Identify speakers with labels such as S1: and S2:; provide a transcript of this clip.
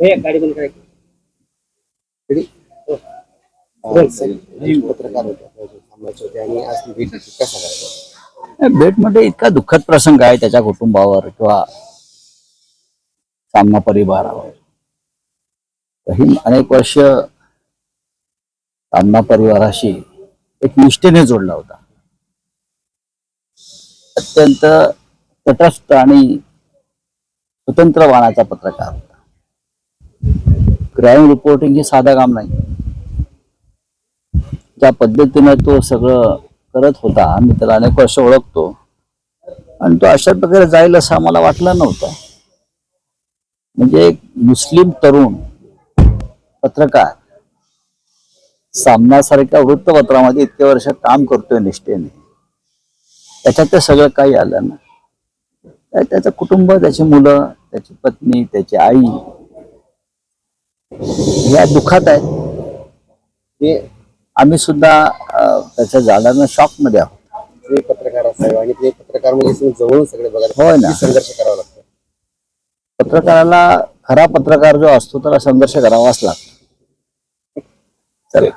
S1: गाडी बंद करायची.
S2: पत्रकार होते सामनाचे होते आणि आज ती भेट. कसा
S3: भेटमध्ये इतका दुःखद प्रसंग आहे त्याच्या कुटुंबावर किंवा सामना परिवारावर. ही अनेक वर्ष सामना परिवाराशी एक निष्ठेने जोडला होता. अत्यंत तटस्थ आणि स्वतंत्र वाणाचा पत्रकार होता. क्राईम रिपोर्टिंग हे साधं काम नाही. ज्या पद्धतीने तो सगळं करत होता मी त्याला अनेक वर्ष ओळखतो. आणि तो अशा प्रकारे जाईल असं आम्हाला वाटलं नव्हतं. म्हणजे एक मुस्लिम तरुण पत्रकार सामनासारख्या वृत्तपत्रामध्ये इतके वर्ष काम करतोय निष्ठेने. त्याच्यात ते सगळं काही आलं ना. त्याचं कुटुंब त्याची मुलं त्याची पत्नी त्याची आई या दुःखात आहेत
S2: ते
S3: आम्ही सुद्धा त्याच्या झाडानं शॉकमध्ये आहोत
S2: जे पत्रकार असावे आणि ते पत्रकार म्हणजे जवळून सगळे बघायला
S3: होय ना.
S2: किती संघर्ष करावा लागतो.
S3: पत्रकाराला खरा पत्रकार जो असतो त्याला संघर्ष करावाच लागतो. चला